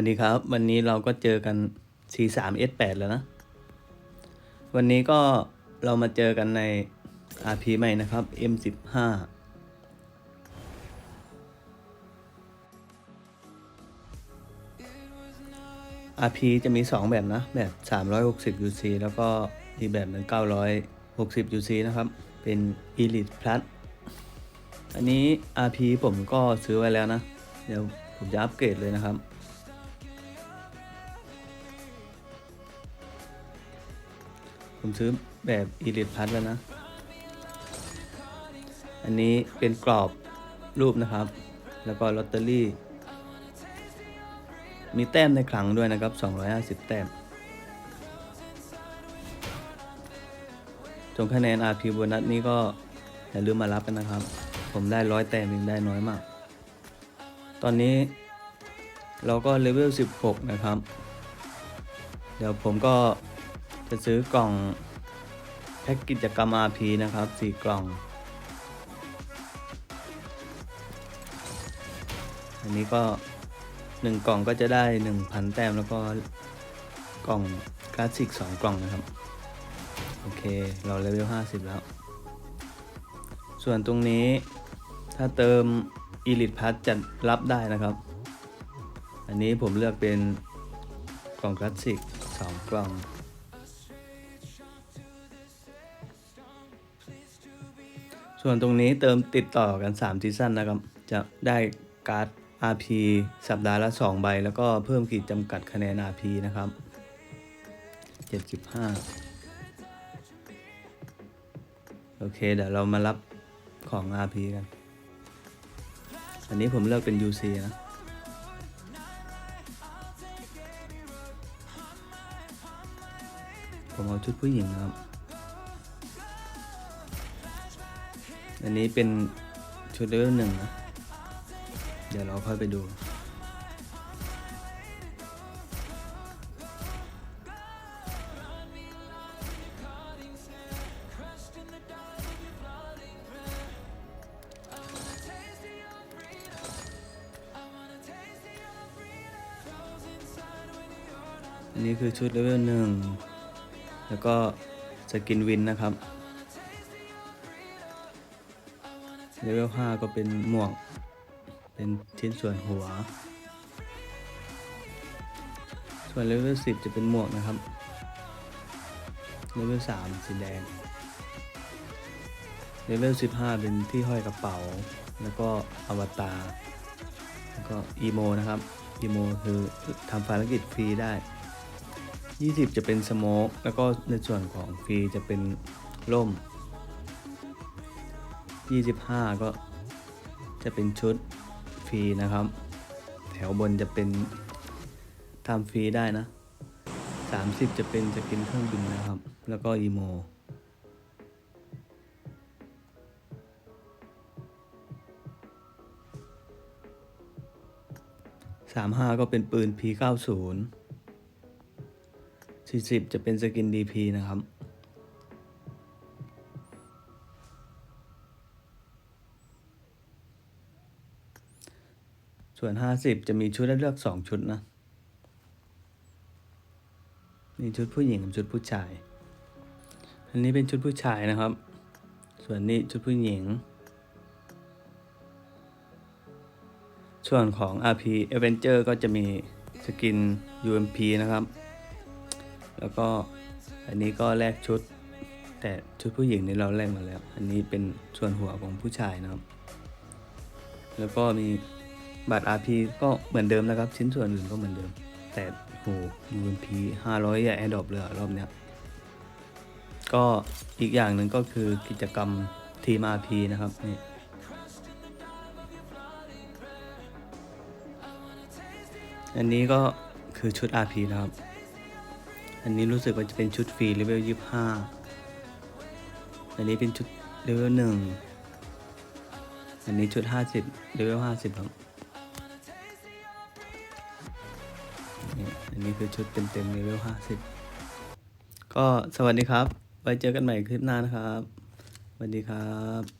วันนี้ครับ วันนี้เราก็เจอกัน C3 S8 แล้วนะ วันนี้ก็เรามาเจอกันใน RP ใหม่นะครับ M15 RP จะมี 2 แบบนะ แบบ 360 UC แล้วก็อีกแบบหนึ่ง960 UC นะครับ เป็น Elite Plus อันนี้ RP ผมก็ซื้อไว้แล้วนะ เดี๋ยวผมจะอัปเกรดเลยนะครับ ผมซื้อแบบ Elite Plus แล้วนะ อันนี้เป็นกรอบรูปนะครับ แล้วก็ลอตเตอรี่ มีแต้มในคลังด้วยนะครับ 250 แต้มจงคะแนน RP โบนัสนี้ก็อย่าลืมมารับกันนะครับ ผมได้ร้อยแต้มเองได้น้อยมาก ตอนนี้เราก็เลเวล 16 นะครับ เดี๋ยวผมก็ จะซื้อกล่องแพ็กกิจกรรม RP นะครับ4กล่อง อันนี้ก็1กล่องก็จะได้1,000แต้มแล้วก็กล่องคลาสสิก2กล่องนะครับ โอเค เราเลเวล50แล้ว ส่วนตรงนี้ถ้าเติม Elite Pass จะรับได้นะครับ อันนี้ผมเลือกเป็นกล่องคลาสสิก2กล่อง ส่วนตรงนี้เติมติดต่อกัน3ซีซั่นนะครับ จะได้การ์ด RP สัปดาห์ละ 2 ใบ แล้วก็เพิ่มขีดจำกัดคะแนน RP นะครับ 75 โอเค เดี๋ยวเรามารับของ RP กัน อันนี้ผมเลือกเป็น UC นะผมเอาชุดผู้หญิงนะครับ อันนี้เป็นชุดเลเวลหนึ่งนะ เดี๋ยวเราค่อยไปดูอันนี้คือชุดเลเวลหนึ่ง แล้วก็สกินวินนะครับ เลเวลห้าก็เป็นหมวก เป็นชิ้นส่วนหัว ส่วนเลเวลสิบจะเป็นหมวกนะครับ เลเวลสามสีแดง เลเวลสิบห้าเป็นที่ห้อยกระเป๋า แล้วก็อวตาร แล้วก็อีโมนะครับอีโมคือทำภารกิจฟรีได้ 20 จะเป็นสโมกแล้วก็ในส่วนของฟรีจะเป็นร่ม 25 ก็จะเป็นชุดฟรีนะครับ แถวบนจะเป็นทำฟรีได้นะ 30 จะเป็นจะกินเครื่องบินนะครับ แล้วก็อีโม35ก็เป็นปืน P90 40 จะเป็นสกิน DP นะครับ ส่วน50จะมีชุดให้เลือก2ชุดนะมีชุดผู้หญิงกับชุดผู้ชาย อันนี้เป็นชุดผู้ชายนะครับ ส่วนนี้ชุดผู้หญิง ส่วนของ RP Avenger ก็จะมีสกิน UMP นะครับ แล้วก็อันนี้ก็แลกชุด แต่ชุดผู้หญิงนี่เราแลกมาแล้ว อันนี้เป็นส่วนหัวของผู้ชายนะครับ แล้วก็มี บัตร RP ก็เหมือนเดิมนะครับ ชิ้นส่วนอื่นก็เหมือนเดิม แต่โห UMP 500อย่าแอดดอปเลยรอบเนี้ยก็อีกอย่างหนึ่งก็คือกิจกรรมทีม RP นะครับนี่อันนี้ก็คือชุด RP นะครับ อันนี้รู้สึกว่าจะเป็นชุดฟรีเลเวลยี่ห้าอันนี้เป็นชุดเลเวลหนึ่ง อันนี้ชุดห้าสิบเลเวลห้าสิบครับ นี่คือชุดเต็มเต็มเลเวลห้าสิบก็สวัสดีครับ ไว้เจอกันใหม่คลิปหน้านะครับ สวัสดีครับ